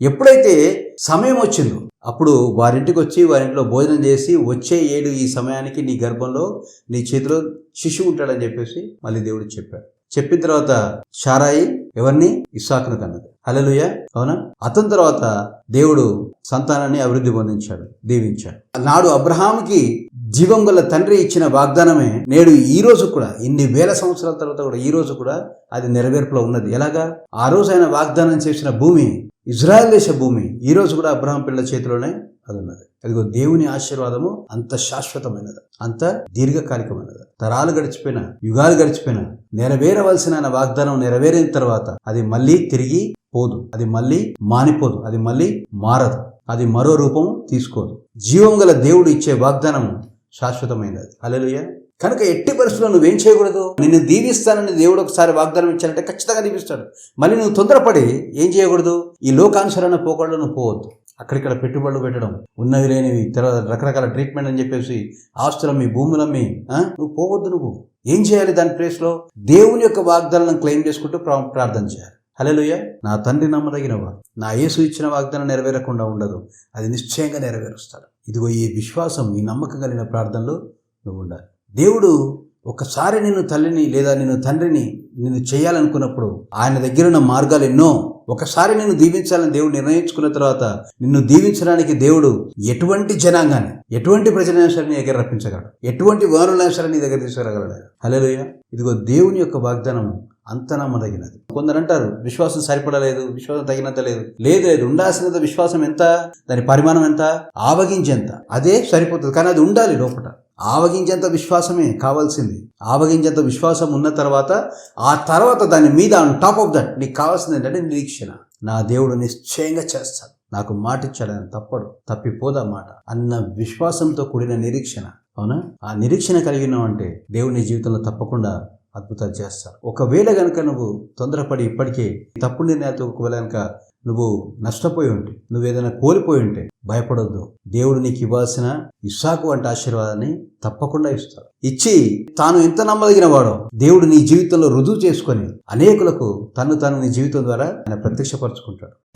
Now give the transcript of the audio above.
ఎప్పుడైతే సమయం వచ్చిందో అప్పుడు వారింటికి వచ్చి వారింట్లో భోజనం చేసి వచ్చే ఏడు ఈ సమయానికి నీ గర్భంలో నీ చేతిలో శిశువు ఉంటాడని చెప్పేసి మళ్ళీ దేవుడు చెప్పాడు. చెప్పిన తర్వాత షారాయి ఎవరిని? ఇస్సాకును కన్నది. హలలుయ అవునా? అతని తర్వాత దేవుడు సంతానాన్ని అభివృద్ధి పొందించాడు దీవించాడు. నాడు అబ్రహాంకి జీవం గల తండ్రి ఇచ్చిన వాగ్దానమే నేడు ఈ రోజు కూడా ఇన్ని వేల సంవత్సరాల తర్వాత కూడా ఈ రోజు కూడా అది నెరవేర్పులో ఉన్నది. ఎలాగా? ఆ రోజు ఆయన వాగ్దానం చేసిన భూమి ఇజ్రాయెల్ దేశ భూమి ఈ రోజు కూడా అబ్రహం పిల్లల చేతిలోనే అది ఉన్నది. అదిగో దేవుని ఆశీర్వాదము అంత శాశ్వతమైనది అంత దీర్ఘకాలికమైనది. తరాలు గడిచిపోయినా యుగాలు గడిచిపోయినా నెరవేరవలసిన ఆయన వాగ్దానం నెరవేరిన తర్వాత అది మళ్ళీ తిరిగి పోదు అది మళ్ళీ మానిపోదు అది మళ్ళీ మారదు అది మరో రూపం తీసుకోదు. జీవం గల దేవుడు ఇచ్చే వాగ్దానం శాశ్వతమైనది. అలెలుయ కనుక ఎట్టి పరిస్థితుల్లో నువ్వేం చేయకూడదు? నిన్ను దీవిస్తానని దేవుడు ఒకసారి వాగ్దానం ఇచ్చానంటే ఖచ్చితంగా దీవిస్తాడు. మళ్ళీ నువ్వు తొందరపడి ఏం చేయకూడదు? ఈ లోకానుసరణ పోకళ్ళు నువ్వు పోవద్దు. అక్కడిక్కడ పెట్టుబడులు పెట్టడం ఉన్నవి లేనివి తర్వాత రకరకాల ట్రీట్మెంట్ అని చెప్పేసి ఆస్తులమ్మి భూములమ్మి నువ్వు పోవద్దు నువ్వు. ఏం చేయాలి దాని ప్లేస్లో? దేవుని యొక్క వాగ్దానాలను క్లెయిమ్ చేసుకుంటూ ప్రార్థన చేయాలి. హలోయ నా తండ్రి నమ్మదగినవాడు. నా యేసు ఇచ్చిన వాగ్దానం నెరవేరకుండా ఉండదు. అది నిశ్చయంగా నెరవేరుస్తాడు. ఇదిగో ఈ విశ్వాసం ఈ నమ్మకం కలిగిన ప్రార్థనలో నువ్వు ఉండాలి. దేవుడు ఒకసారి నేను తల్లిని లేదా నేను తండ్రిని నేను చేయాలనుకున్నప్పుడు ఆయన దగ్గర ఉన్న మార్గాలు ఎన్నో ఒకసారి నేను దీవించాలని దేవుడు నిర్ణయించుకున్న తర్వాత నిన్ను దీవించడానికి దేవుడు ఎటువంటి జనాంగాన్ని ఎటువంటి ప్రజలైనా సరే నీ దగ్గర రప్పించగలడు? ఎటువంటి వారులైనా సరే నీ దగ్గర తీసుకురాగలడు? హలోయ ఇదిగో దేవుని యొక్క వాగ్దానం అంత నమ్మదగినది కొందరు అంటారు విశ్వాసం సరిపడలేదు విశ్వాసం తగినంత లేదు. లేదు లేదు ఉండాల్సినంత విశ్వాసం ఎంత? దాని పరిమాణం ఎంత? ఆవగించేంత. అదే సరిపోతుంది. కానీ అది ఉండాలి లోపల. ఆవగించేంత విశ్వాసమే కావాల్సింది. ఆవగించేంత విశ్వాసం ఉన్న తర్వాత ఆ తర్వాత దాని మీద ఆన్ టాప్ ఆఫ్ దట్ నీకు కావాల్సింది ఏంటంటే నిరీక్షణ. నా దేవుడు నిశ్చయంగా చేస్తాడు. నాకు మాట ఇచ్చాడని తప్పడు. తప్పిపోదా మాట. అన్న విశ్వాసంతో కూడిన నిరీక్షణ. అవునా? ఆ నిరీక్షణ కలిగిన అంటే దేవుని జీవితంలో తప్పకుండా అద్భుతాలు చేస్తాడు. ఒకవేళ కనుక నువ్వు తొందరపడి ఇప్పటికే తప్పుడు నిర్ణయాలతో ఒకవేళ కనుక నువ్వు నష్టపోయి ఉంటే నువ్వు ఏదైనా కోల్పోయి ఉంటే భయపడొద్దు. దేవుడు నీకు ఇవ్వాల్సిన ఇస్సాకు వంటి ఆశీర్వాదాన్ని తప్పకుండా ఇస్తాడు. ఇచ్చి తాను ఎంత నమ్మదగిన వాడో దేవుడు నీ జీవితంలో రుజువు చేసుకొని అనేకులకు తను తను నీ జీవితం ద్వారా ఆయన ప్రత్యక్షపరచుకుంటాడు.